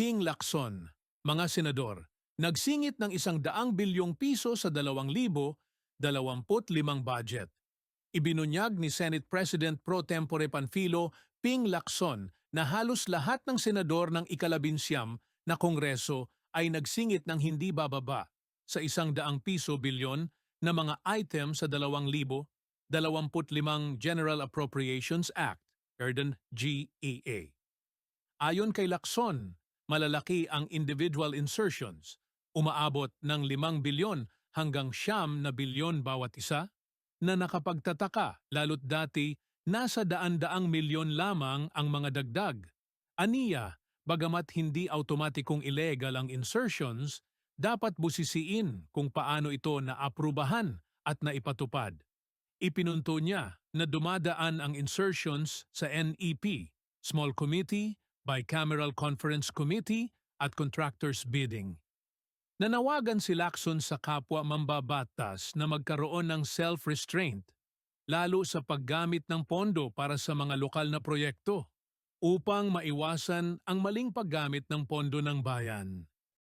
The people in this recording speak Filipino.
Ping Lacson, mga senador, nagsingit ng isang daang bilyong piso sa dalawang libo, dalawamput limang budget. Ibinunyag ni Senate President Pro Tempore Panfilo Ping Lacson na halos lahat ng senador ng ikalabinsyam na kongreso ay nagsingit ng hindi bababa sa isang daang piso bilyon na mga item sa dalawang libo, dalawamput limang General Appropriations Act, Erden GEA. Ayon kay Lacson, malalaki ang individual insertions, umaabot ng 5 bilyon hanggang siyam na bilyon bawat isa, na nakapagtataka lalo't dati nasa daan-daang milyon lamang ang mga dagdag. Aniya, bagamat hindi automatikong illegal ang insertions, dapat busisiin kung paano ito naaprubahan at naipatupad. Ipinunto niya na dumadaan ang insertions sa NEP, Small Committee, Bicameral Conference Committee at Contractors Bidding. Nanawagan si Lacson sa kapwa mambabatas na magkaroon ng self-restraint, lalo sa paggamit ng pondo para sa mga lokal na proyekto, upang maiwasan ang maling paggamit ng pondo ng bayan.